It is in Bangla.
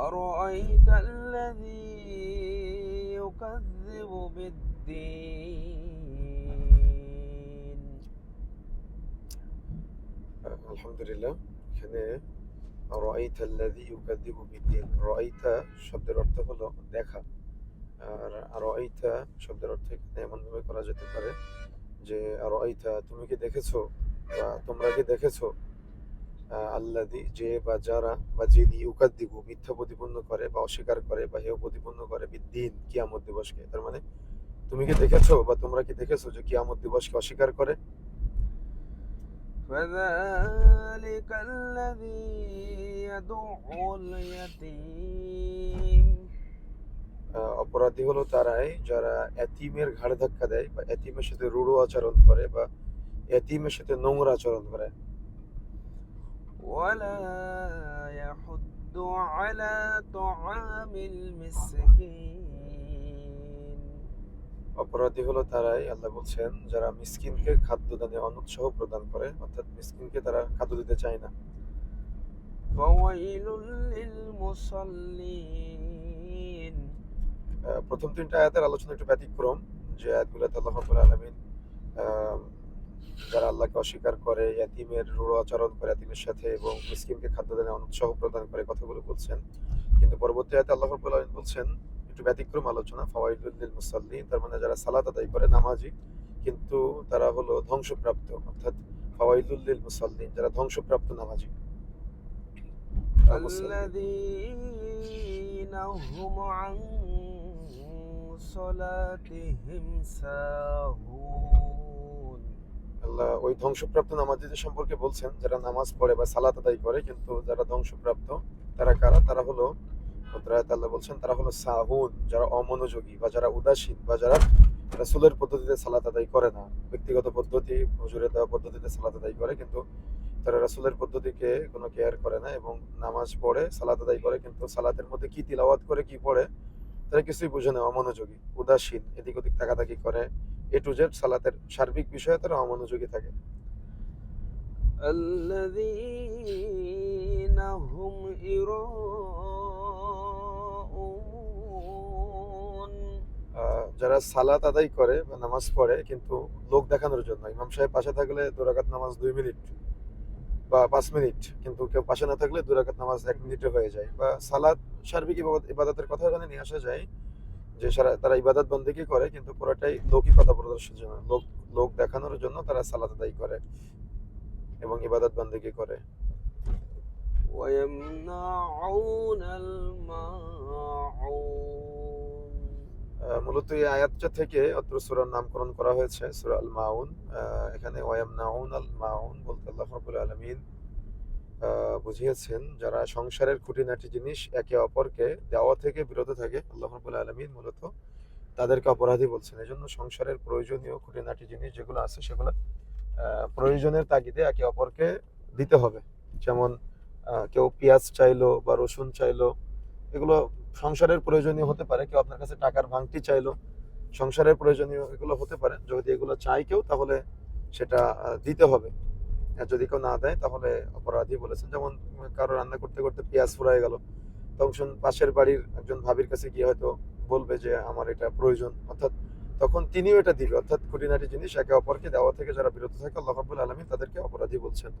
أرأيت الذي يكذب بالدين আলহামদুলিল্লাহ এখানে রাইতা আল্লাযী ইউকাযযিবু বিদ্দীন রাইতা শব্দের অর্থ হলো দেখা আর রাইতা শব্দের অর্থ এখানে এমন ভাবে করা যেতে পারে যে রাইতা তুমি কি দেখেছো বা তোমরা কি দেখেছো আহ, আল্লাযী যে বা যারা বা যিনি ইউকাযযিবু মিথ্যা প্রতিপন্ন করে বা অস্বীকার করে বা হেয় প্রতিপন্ন করে বিদ্দিন কিয়ামত দিবসকে তার মানে তুমি কি দেখেছো বা তোমরা কি দেখেছো যে কিয়ামত দিবসকে অস্বীকার করে فذلك الذي يدع اليتيم আহ, অপরাধী হলো তারাই যারা এতিমের ঘাড়ে ধাক্কা দেয় বা এতিমের সাথে রূঢ় আচরণ করে বা এতিমের সাথে নোংরা আচরণ করে ولا يحض على طعام المسكين অপরাধী হলো তারাই আল্লাহ বলছেন যারা মিসকিনকে খাদ্য দানে অনুৎসাহ প্রদান করে অর্থাৎ মিসকিনকে তারা খাদ্য দিতে চায় না فويل للمصلين আহ, প্রথম তিনটা আয়াতের আলোচনা একটু ব্যতিক্রম যে আয়াতগুলোতে আল্লাহ রাব্বুল আলামিন আহ, যারা আল্লাহকে অস্বীকার করে এতিমের রূঢ় আচরণ করে এতিমের সাথে এবং মিসকিনকে খাদ্য দানে অনুৎসাহ প্রদান করে কথাগুলো বলছেন কিন্তু পরবর্তী আয়াতে আল্লাহ রাব্বুল আলামিন বলছেন একটু ব্যতিক্রম আলোচনা ফাওয়াইলুল লিল মুসাল্লিন তার মানে যারা সালাত আদায় করে নামাজি কিন্তু তারা হলো ধ্বংসপ্রাপ্ত অর্থাৎ ফাওয়াইলুল লিল মুসাল্লিন যারা ধ্বংসপ্রাপ্ত নামাজি الذين هم عن صلاتهم ساهون আল্লাহ ওই ধ্বংসপ্রাপ্ত নামাজিদের সম্পর্কে বলছেন, যারা নামাজ পড়ে বা সালাত আদায় করে, কিন্তু যারা ধ্বংসপ্রাপ্ত, তারা কারা? তারা হলো আল্লাহ বলছেন, তারা হলো সাহুন, যারা অমনোযোগী বা যারা উদাসীন বা যারা রাসূলের পদ্ধতিতে সালাত আদায় করে না। ব্যক্তিগত পদ্ধতি, হুজুরের দেওয়া পদ্ধতিতে সালাত আদায় করে, কিন্তু তারা রাসুলের পদ্ধতিকে কোনো কেয়ার করে না এবং নামাজ পড়ে, সালাত আদায় করে, কিন্তু সালাতের মধ্যে কি তিলাওয়াত করে, কি পড়ে, তারা কিছুই বুঝে না। অমনোযোগী, উদাসীন এদিক ওদিক তাকাতাকি করে এ টু জেড সালাতের সার্বিক বিষয়ে তারা অমনোযোগী থাকে الذين هم يراءون আহ, যারা সালাত আদায় করে বা নামাজ পড়ে কিন্তু লোক দেখানোর জন্য ইমাম সাহেব পাশে থাকলে দুরাকাত নামাজ দুই মিনিট বা পাঁচ মিনিট কিন্তু কেউ পাশে না থাকলে দুরাকাত নামাজ এক মিনিটে হয়ে যায় বা সালাত সার্বিক ইবাদত- ইবাদতের কথা ওখানে নিয়ে আসা যায় যে সারা তারা ইবাদত বন্দিকে করে কিন্তু পুরোটাই লৌকিকতা প্রদর্শনের জন্য। লোক লোক দেখানোর জন্য তারা সালাত আদায় করে এবং ইবাদত বন্দিকে করে। মূলত এই আয়াতটা থেকে অত্র সুরার নামকরণ করা হয়েছে সুরা আল মাউন এখানে ওয়াম নাউন আল মাউন বলতে আল্লাহ রাব্বুল আলামিন বুঝিয়েছেন যারা সংসারের খুঁটিনাটি জিনিস একে অপরকে দেওয়া থেকে বিরত থাকে, আল্লাহ রাব্বুল আলামিন মূলত তাদেরকে অপরাধী বলছেন। এই জন্য সংসারের প্রয়োজনীয় খুঁটিনাটি জিনিস যেগুলো আছে সেগুলো প্রয়োজনের তাগিদে একে অপরকে দিতে হবে। যেমন কেউ পেঁয়াজ চাইলো বা রসুন চাইলো, এগুলো সংসারের প্রয়োজনীয় হতে পারে। কেউ আপনার কাছে টাকার ভাঙটি চাইলো, সংসারের প্রয়োজনীয় এগুলো হতে পারে। যদি এগুলো চাই কেউ, তাহলে সেটা দিতে হবে। যদি কেউ না দেয়, তাহলে অপরাধী বলেছেন। যেমন কারও রান্না করতে করতে পেঁয়াজ ফুরাই গেল। তখন পাশের বাড়ির একজন ভাবির কাছে গিয়ে হয়তো বলবে যে, আমার এটা প্রয়োজন। অর্থাৎ তখন তিনিও এটা দিবে। অর্থাৎ খুঁটিনাটি জিনিস একে অপরকে দেওয়া থেকে যারা বিরত থাকে, আল্লাহ রাবুল আলমী তাদেরকে অপরাধী বলছেন।